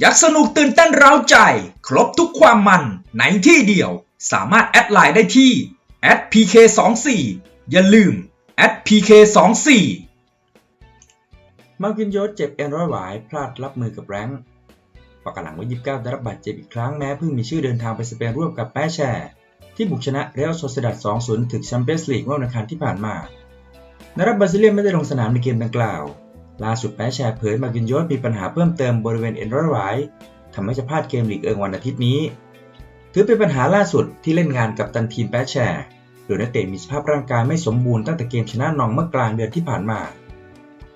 อยากสนุกตื่นเต้นเร้าใจ ครบทุกความมันในที่เดียว สามารถแอดไลน์ได้ที่ @pk24 อย่าลืม @pk24 มาร์กินยสเจ็บเอ็นร้อยหวายพลาดรับมือกับแรงค์ปากหลังวันยี่สิบเก้าได้รับบาดเจ็บอีกครั้งแม้เพิ่งมีชื่อเดินทางไปสเปนร่วมกับแปแชร์ ที่บุกชนะเรอัลโซเซดัด2-0 ถึงแชมเปี้ยนส์ลีกเมื่อวันอังคารที่ผ่านมา นารับบาซิเลียนไม่ได้ลงสนามในเกมดังกล่าว ล่าสุดแปแชร์เผยมากินยสมีปัญหาเพิ่มเติมบริเวณเอ็นร้อยหวายทำให้จะพลาดเกมลีกเอิงวันอาทิตย์นี้ ถือเป็นปัญหาล่าสุดที่เล่นงานกับตันทีมแปแชร์โดยนักเตะมีสภาพร่างกายไม่สมบูรณ์ตั้งแต่เกมชนะนองเมื่อกลางเดือนที่ผ่านมา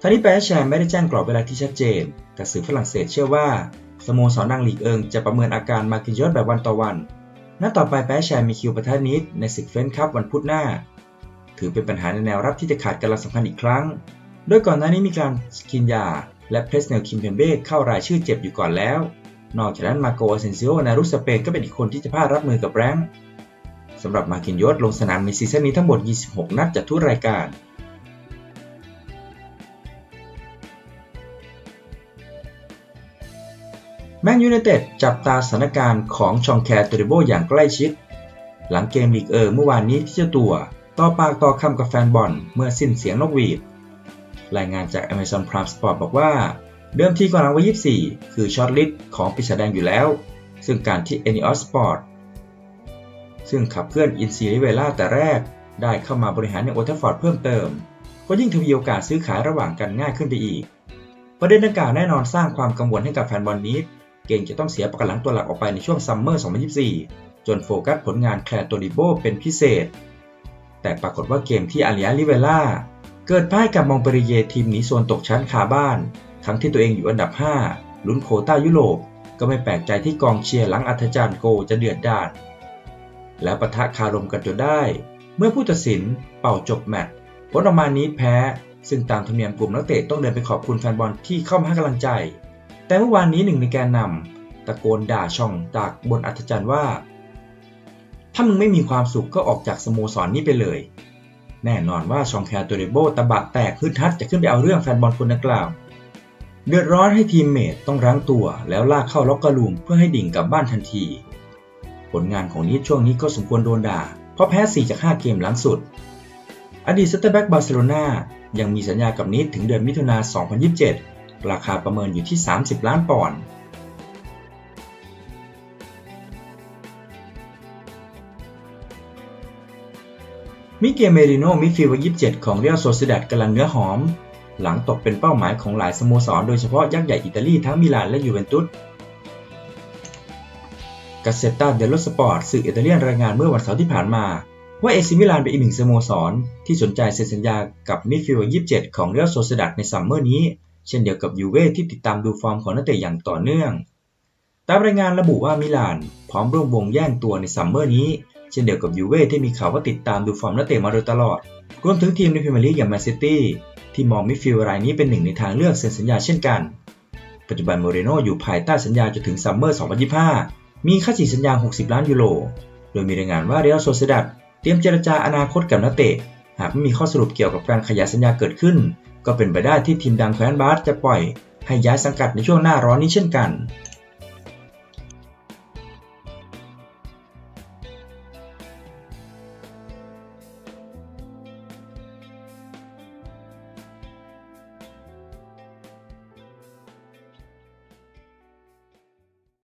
ทางนี้แปรแชร์ไม่ได้แจ้งกรอบเวลาที่ชัดเจน แต่สื่อฝรั่งเศสเชื่อว่าสโมสรดังลีกเอิงจะประเมินอาการมากินยอสแบบวันต่อวันนัดต่อไปแปรแชร์มีคิวประทะนิดในศึกเฟรนคัพวันพุธหน้า ถือเป็นปัญหาในแนวรับที่จะขาดกำลังสำคัญอีกครั้ง โดยก่อนหน้านี้มีการสกินยา และเพรสเนลคิมเพมเบ้เข้ารายชื่อเจ็บอยู่ก่อนแล้ว นอกจากนั้นมาโกอาเซนซิโอนารุสเปนก็เป็นอีกคนที่จะพลาดรับมือกับแรงค์สำหรับมาร์กินยอสลงสนามในซีซั่นนี้ทั้งหมด 26 นัดจากทุกรายการแมนยูไนเต็ดจับตาสถานการณ์ของชองแคร์ตูริโบอย่างใกล้ชิด หลังเกมลีกเออเมื่อวานนี้ที่เจ้าตัว ต่อปากต่อคำกับแฟนบอลเมื่อสิ้นเสียงนกหวีด รายงานจาก Amazon Prime Sport บอกว่า เดิมทีก่อนรางวัล24 คือช็อตลิสต์ของปีศาจแดงอยู่แล้ว ซึ่งการที่ Enios Sport ซึ่งขับเคลื่อนอินซีริเวล่าแต่แรก ได้เข้ามาบริหารในโอเทฟอร์ดเพิ่มเติม ก็ยิ่งทวีโอกาสซื้อขายระหว่างกันง่ายขึ้นไปอีก ประเด็นดังกล่าวแน่นอนสร้างความกังวลให้กับแฟนบอลนี้เก่งจะต้องเสียประกันหลังตัวหลักออกไปในช่วงซัมเมอร์ 2024 จนโฟกัสผลงานแคลร์โตดิโบเป็นพิเศษ แต่ปรากฏว่าเกมที่อาริอาลิเวล่า เกิดพ่ายกับมองเปริเยทีมหนีโซนตกชั้นคาบ้าน ทั้งที่ตัวเองอยู่อันดับ 5 ลุ้นโควต้ายุโรป ก็ไม่แปลกใจที่กองเชียร์หลังอัธจารย์โกจะเดือดดาลแล้วปะทะคารมกันจนได้ เมื่อผู้ตัดสินเป่าจบแมตช์ผลออกมานี้แพ้ ซึ่งตามธรรมเนียมกลุ่มนักเตะต้องเดินไปขอบคุณแฟนบอลที่เข้ามาให้กำลังใจ แต่เมื่อวานนี้หนึ่งในแกนนำตะโกนด่าช่องจากบนอัธจันทร์ว่า ถ้ามึงไม่มีความสุขก็ออกจากสโมสรนนี้ไปเลย แน่นอนว่าชองแคร์ตัวเรโบตะบะแตกฮึดฮัดจะขึ้นไปเอาเรื่องแฟนบอลคนดังกล่าว เดือดร้อนให้ทีมเมทต้องรั้งตัว แล้วลากเข้าล็อกกระลูมเพื่อให้ดิ่งกลับบ้านทันที ผลงานของนิดช่วงนี้ก็สมควรโดนด่า เพราะแพ้ 4 จาก 5 เกมหลังสุด อดีตเซนเตอร์แบ็กบาร์เซโลนายังมีสัญญากับนิดถึงเดือนมิถุนา2027 ราคาประเมินอยู่ที่ 30 ล้านปอนด์ มิเกลเมริโนมิดฟิลด์วัย27 ของเรียลโซเซดัดกำลังเนื้อหอม หลังตกเป็นเป้าหมายของหลายสโมสรโดยเฉพาะยักษ์ใหญ่อิตาลีทั้งมิลานและยูเวนตุสกาเซตาเดลโลสปอร์ตสื่ออิตาเลียนรายงานเมื่อวันเสาร์ที่ผ่านมา ว่าเอซิมิลานเป็นอีกหนึ่งสโมสร ที่สนใจเซ็นสัญญากับมิดฟิลด์วัย27 ของเรียลโซเซดัดในซัมเมอร์นี้ เช่นเดียวกับยูเว่ที่ติดตามดูฟอร์มของนักเตะอย่างต่อเนื่อง ตามรายงานระบุว่ามิลานพร้อมร่วมวงแย่งตัวในซัมเมอร์นี้ เช่นเดียวกับยูเว่ที่มีข่าวว่าติดตามดูฟอร์มนักเตะมาโดยตลอด รวมถึงทีมในพรีเมียร์ลีกอย่างแมนซิตี้ที่มองมิดฟิลด์รายนี้เป็นหนึ่งในทางเลือกเซ็นสัญญาเช่นกัน ปัจจุบันโมเรโนอยู่ภายใต้สัญญาจนถึงซัมเมอร์ 2025 มีค่าฉีดสัญญา 60 ล้านยูโร โดยมีรายงานว่าเรอัลโซเซดัดเตรียมเจรจาอนาคตกับนักเตะ หากไม่มีข้อสรุปเกี่ยวกับการขยายสัญญาเกิดขึ้น ก็เป็นไปได้ที่ทีมดังแคว้นบาสจะปล่อย ให้ย้ายสังกัดในช่วงหน้าร้อนนี้เช่นกัน